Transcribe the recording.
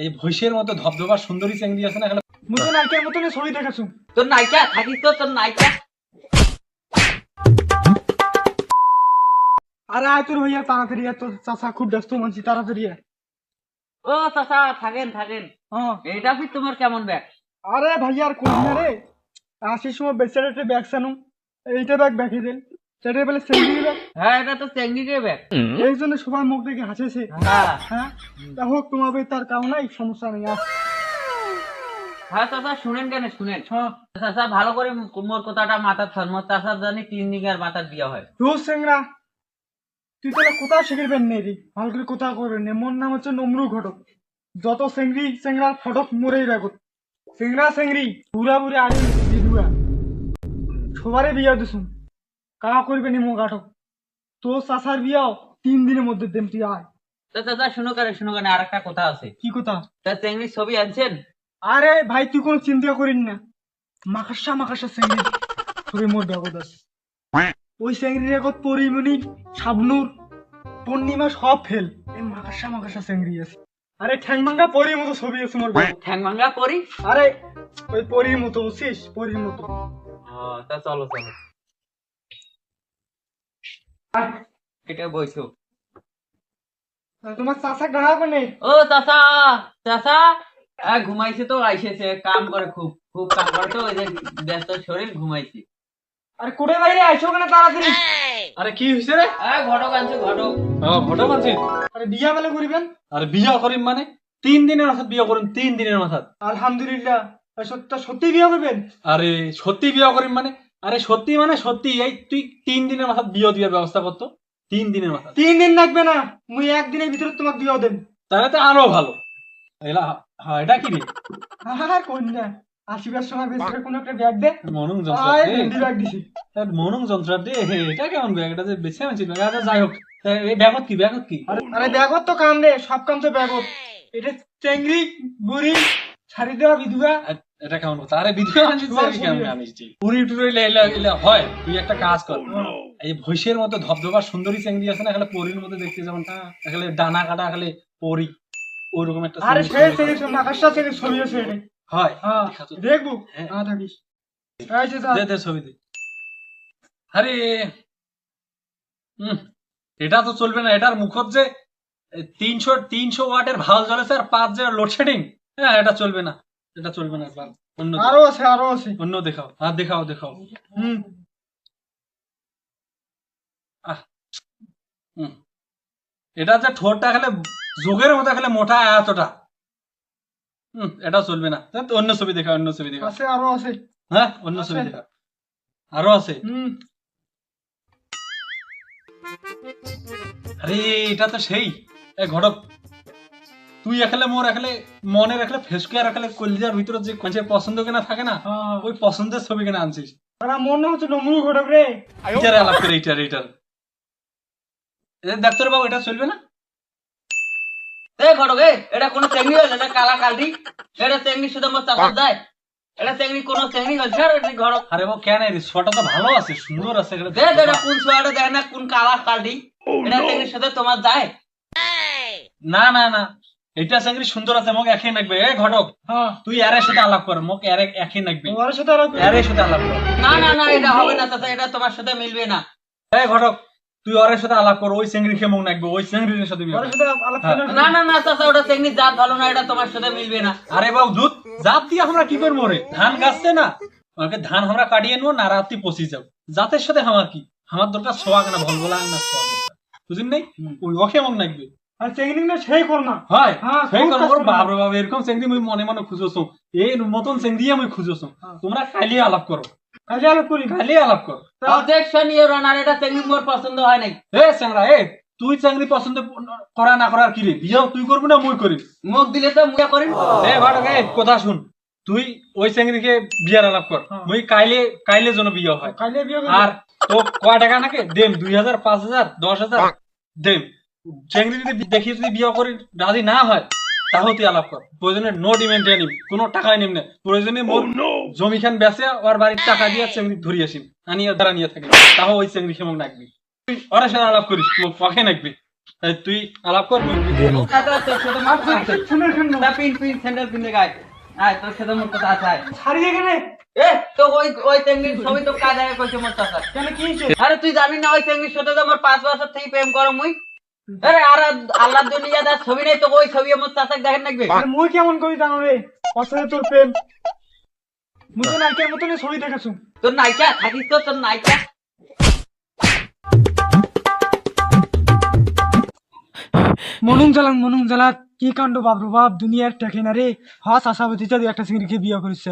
এই ভৈষের মতো ধবধবা সুন্দরী চেংড়ি আছে না এখানে? মুই তো নায়িকার মতন ছবি দেখাছু তোর নায়িকা? থাকিস তো তোর নায়িকা। আরে আয় তোর ভাইয়া তাড়াতাড়ি আয়, তোর চাচা খুব ব্যস্ত মানছি তাড়াতাড়ি আয়। ও চাচা থাকেন থাকেন। হ্যাঁ। এইটা ফির তোমার কেমন ব্যাগ? আরে ভাইয়া আর করি রে। আসার সময় বেচারা ব্যাগ সানু এইটা ব্যাগ ব্যাগে দেন সেটা বলে ব্যাগ হ্যাঁ এটা তো চেঙ্গির ব্যাগ এই জন্য সবার মুখ দেখে হাসেছে। হ্যাঁ। হ্যাঁ? তা হোক তোমার তার নাই সমস্যা নেই হ্যাঁ চাচা শুনেন কেন শুনেন। চাচা ভালো করে মোর কথাটা মাথার মোর চাচার জানি তিন মাথার বিয়া হয়। সেংরা তুই তাহলে কোথাও শিখবেন নেই রে। ভালো করে কোথাও করবেন না। মোর নাম হচ্ছে নমরু ঘটক। যত সেংরি সেংরা ফটক মরেই রাখো সেংরা সেংরি বুড়া বুড়ি আড়ি বিধুয়া। সবারে বিয়া দিছুন কা করবে নি মো ঘাটক তো চাষার বিয়াও তিন দিনের মধ্যে দেন তুই আয়। তো চাচা শুনো কেন শুনো কেন আর একটা কথা আছে। কি কথা? তা চেঙ্গির ছবি আনছেন? আরে ভাই তুই কোনো চিন্তা করিস না। মাকাশা মাকাশা সেংরি ছবি মোর ব্যাগত আছে। ওই সেংরি রেগত পরিমণি শাবনুর। পূর্ণিমা সব ফেল। এই মাকাশা মাকাশা সেংরি আছে। আরে ঠ্যাং ভাঙ্গা পরির মতো ছবি আছে মোর ব্যাগত ঠ্যাং ভাঙ্গা পরি? আরে ওই পরির মতো বুঝছিস? পরির মতো। তা চলো চলো। এটা আর তোমার চাষা গাড়া কোনে ও চাচা! আহ, ঘুমাইছে তো আইসেছে। কাম করে খুব খুব কাম করে তো ওই যে ব্যস্ত শরীর ঘুমাইছে। আরে কোটে বাইরে আইসো কেন তাড়াতাড়ি? আরে কি হয়েছে রে? ঘটক আনছে ঘটক। ও ভোটা মানছি আরে বিয়া মেলে করিবেন? আর বিয়া করিম মানে? তিন দিনের মাথাত বিয়া করিম তিন দিনের মাথাত। আলহামদুলিল্লাহ। সত্যি সত্যি বিয়া করবেন? আরে সত্যি বিয়া করিম মানে? আরে সত্যি মানে সত্যি এই তুই তিন দিনের মাথাত বিয়া দিয়ার ব্যবস্থা করতো। তিন দিনের মাথাত তিন দিন লাগবে না মুই একদিনের ভিতরে তোমাকে বিয়া দেন তাহলে তো আরও ভালো। এলা হ্যাঁ এটা কি রে? আর কোন না আসিবার সময় বেশ করে কোনো একটা ব্যাগ দে। মনং আয় যন্ত্র ভেন্ডি ব্যাগ দিছি। মনং যন্ত্র দে এটা কেমন ব্যাগ? এটা যে বেছে আনছি ব্যাগ। আচ্ছা যাই হোক। এই ব্যাগত কি ব্যাগত কি? আরে ব্যাগত তো কাম রে সব কাম তো ব্যাগত। এটা চেংড়ি বুড়ি ছাড়ি দেওয়া বিধুয়া এ- এটা কেমন? কথা আরে ভিডিও কেমন। আনিস পুরি টুরি এলে এলে হয় তুই একটা কাজ কর। এই ভৈষের মতো ধবধবা সুন্দরী চেংড়ি আছে না এখানে পরির মতো দেখতে যেমন এখানে ডানা কাটা এখানে পরি ওইরকম একটা আরে চেংড়ি। সে ছবি সে থেকে ছবি আছে হয়। হ্যাঁ। দেখব। হ্যাঁ। হ্যাঁ থাকিস এই দে দে ছবি দে। আরে হুম এটা তো চলবে না এটার মুখত যে তিনশো তিনশো ওয়াটের ভালো জ্বলেছে আর পাঁচ যে লোডশেডিং হ্যাঁ এটা চলবে না। এটা চলবে না এবার অন্য আরও আছে আরও আছে। অন্য দেখাও। হ্যাঁ দেখাও দেখাও। হুম। হুম। এটা যে ঠোঁটটা খেলে যোগের মতো খেলে মোটা এতটা হুম এটা চলবে না। অন্য ছবি দেখা অন্য ছবি দেখা আছে আরও আছে। হ্যাঁ অন্য ছবি। দেখা আরও আছে। হুম। আরে এটা তো সেই। এ ঘটক। তুই এখালে মোর এখালে মনে রাখলে ফেসকে রাখলে কলিজার ভিতরে যে কোনছে পছন্দ কেনা থাকে না ওই পছন্দের ছবি কেনা আনছিস? আর মনে হচ্ছে নমরু ঘটক রে এইটারে আলাপ করে এইটার এ ডাক্তার বাবু এটা চলবে না? এ ঘটক এ এটা কোনো চেঙ্গি হল এটা কালা কালটি। এটা চেঙ্গি শুধু আমার চাচার যায়। এটা চেঙ্গি কোনো চেঙ্গি হল। স্যার এটা ঘটক। আরে বাবু কেন রে শটা তো ভালো আছে সুন্দর আছে এখানে দে দে, এটা কোন সোয়াটা দেয় না কোন কালা কালটি। এটা চেঙ্গির সাথে তোমার যায়। না না না। এটা চাকরি সুন্দর আছে মোক একই নাকবে। এ ঘটক হ্যাঁ। তুই এর সাথে আলাপ কর মোক এর একই নাকবে। তোমার সাথে আরও এর সাথে আলাপ কর না না না এটা হবে না চাচা এটা তোমার সাথে মিলবে না। এ ঘটক তুই ওর সাথে আলাপ কর ওই চেংড়ি খেয়ে মুখ নাকবে ওই চেংড়ির সাথে সাথে আলাপ হ্যাঁ। না না না চাচা ওটা জাত ভালো না এটা তোমার সাথে মিলবে না। আরে বাবু দুধ জাত দিয়ে আমরা কি করব রে? ধান গাছছে না? ওকে ধান আমরা কাটিয়ে নেব না রাত্রি পচি যাও জাতের সাথে আমার কি? আমার দরকার সোয়াগ না ভল বলা না সোয়াগ বুঝলি নাই? ওই ওকে মন নাকবে। আর চেংড়ি না সেই কর হয় হ্যাঁ, সেই খুব করো বাপ রে বাপ এরকম চেংড়ি মুই মনে মনে খুঁজছো। এই মতন চেংড়ি আমি খুঁজছো। হ্যাঁ। তোমরা কালি আলাপ করো। কাজে আলাপ করি। কালি আলাপ করো। অবজেকশন ইওর অনার এটা চেঙ্গি মোর পছন্দ হয় নাই? এ চেংড়া এ তুই চাকরি পছন্দ করা না করার কি রে? বিয়াও তুই করবি না মুই করি মুখ দিলে তো মুখে করিন এ ঘটক কথা শুন। তুই ওই চেংড়িকে বিয়ার আলাপ কর হ্যাঁ। মুই কাইলে কাইলে যেন বিয়ে হয়। কাজে বিয়ে করি আর তো কয় টাকা নাকি? দেম দুই হাজার পাঁচ হাজার দশ হাজার দেম। চেংড়ি যদি দেখি যদি বিয়ে করি রাজি না হয় তাহলে তুই আলাপ কর। প্রয়োজনে নো ডিমেন্ট নিম কোনো টাকাই নিম না। প্রয়োজনে মোর জমি খান বেচে ওর বাড়ির টাকা দিয়ে চেংড়ি ধরি আসিম আনিয়া দ্বারা নিয়ে থাকি তাহলে ওই চেংড়ি খেমক নাকবি। তুই ওর সাথে আলাপ করিস মোক পকে নাকবি। তুই আলাপ কর তোর সাথে মার খাচ্ছে শুনে শুনে তা পিন পিন স্যান্ডেল পিনে গায়। আয় তোর সাথে মোর কথা আছে ছাড়ি এখানে। এ তো ওই ওই তেঙ্গির ছবি তো কাজ আগে কইছে মোর চাচা কেন কি আরে তুই জানি না ওই তেঙ্গির সাথে তো আমার পাঁচ বছর থেকে প্রেম করো মুই? আরে আর আল্লাহ দুনিয়া দার ছবি নাই তো ওই ছবি আমার চাচাকে দেখেন নাকবে মুই কেমন করি জানো রে? তোর প্রেম। মুই তো নায়িকার মতনই ছবি দেখাছু তোর নাইকা থাকিস তো তোর নাইকা মনুম জালান মনুম জালাত কি কাণ্ড বাবরু বাপ দুনিয়ার টেকে না রে। হাস আশাবতী যদি একটা সিঙ্গিকে বিয়ে করেছে